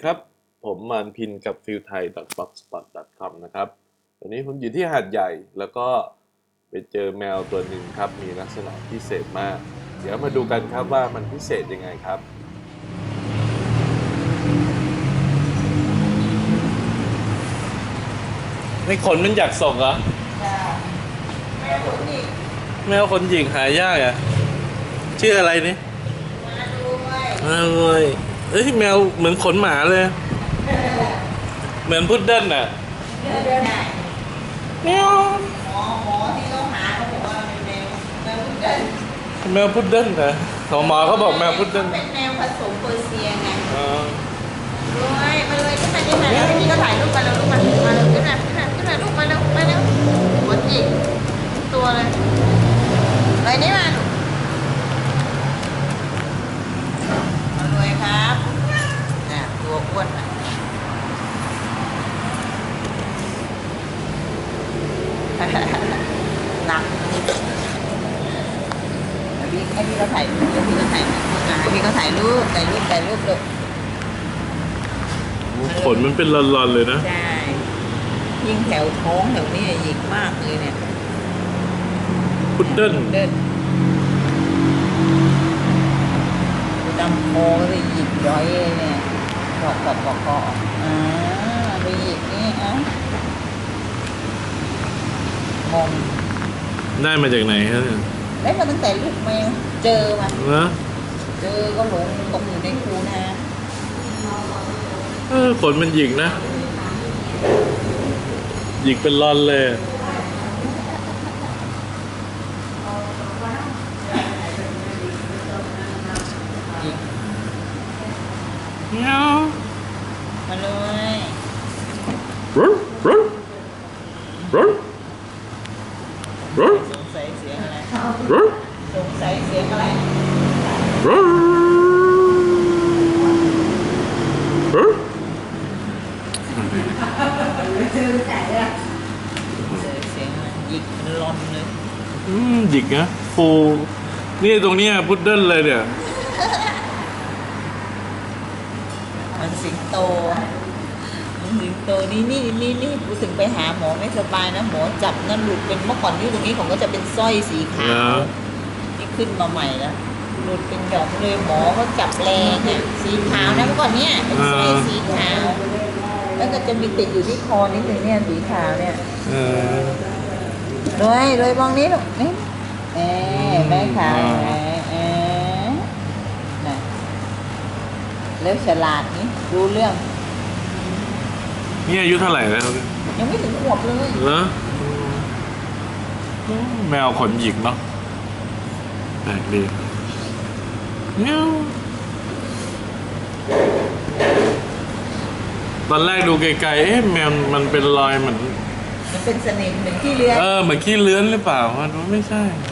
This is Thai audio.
ครับ ผมมานพินกับฟิลไทย .blogspot com นะครับวันนี้ผมอยู่ที่หาดใหญ่แล้วก็ไปเจอแมวตัวหนึ่งครับ มีลักษณะพิเศษมาก เดี๋ยวมาดูกันครับว่ามันพิเศษยังไงครับ นี่ขนมันอยากส่งเหรอแม่ผมนี่แมวขนหญิงหายากอะ ชื่ออะไรนี่มาด้วยมาเลย เอ้ยแมวเหมือนขนหมาเลย เหมือนพุดเดิ้ลอะเดินได้แมวหมอหมอที่เขาหาเขาบอกว่าเป็นแมวแมวพุดเดิ้ลแมวพุดเดิ้ลนะของหมอเขาบอกแมวพุดเดิ้ลเป็นแมวผสมเปอร์เซียไงอ๋อด้วยมาเลยขึ้นมาขึ้นมาแล้วพี่ก็ถ่ายรูปกันแล้วลูกมามาเลยขึ้นมาขึ้นมาขึ้นมาลูกมาแล้วมาแล้วหัวจิกตัวเลยอะไรนี่มาลูกมาเลยครับน่ะตัวอ้วนอะ หนักอันนี้ไอ้พี่ ก็ถ่ายรูปแล้วพี่ก็ถ่ายรูปอะพี่ก็ถ่ายรูปถ่ายรูปถ่ายรูปเลยขนมันเป็นลอนๆเลยนะ ใช่ ยิ่งแถวท้องแถวนี้หยิกมากเลยเนี่ยพุดเดิ้ลเดินดำคอเลยหยิกย้อยเลยเนี่ยกอกกอกกอกกอกอ่าไปหยิกนี่อะงงได้มาจากไหนครับเนี่ย ได้มาตั้งแต่ลูกแมวเจอมานะเจอก็หลงตกอยู่ในคูนาเออขนมันหยิกนะ หยิกเป็นลอนเลยหยิกเมียวมาเลยรุนรุนรุนรุน สงสัยเสียงอะไรรุนสงสัยเสียงอะไรรุนรุนเจอเสียงอะไรหยิกเป็นลอนเลยอืมหยิกนะฟูนี่ตรงเนี้ยพุดเดิ้ลเลยเนี่ย มันสิงโต มันสิงโตนี่นี่นี่นี่พูดถึงไปหาหมอไม่สบายนะหมอจับนั่นหลุดเป็นเมื่อก่อนนี่ตรงนี้ของก็จะเป็นสร้อยสีขาวที่ขึ้นมาใหม่แล้วหลุดเป็นหยองเลยหมอเขาจับแรงอะสีขาวนะเมื่อก่อนเนี่ยเป็นสร้อยสีขาว แล้วก็จะมีติดอยู่ที่คอนิดนึงเนี่ยสีขาวเนี่ยเออด้วยด้วยมองนี้ลูกนี่เอ๊แม่ขาวเอ๊เอ๊น่ะเริ่มฉลาดนี่รู้เรื่อง นี่อายุเท่าไหร่แล้วยังไม่ถึงขวบเลยเหรออืมแมวขนหยิกเนาะแปลกดีเมียวตอนแรกดูไกลๆเอ๊ะแมวมันเป็นรอยเหมือน มันเป็นสนิมเหมือนที่เลื้อยเออ เหมือนขี้เลื้อนหรือเปล่ามันไม่ใช่เ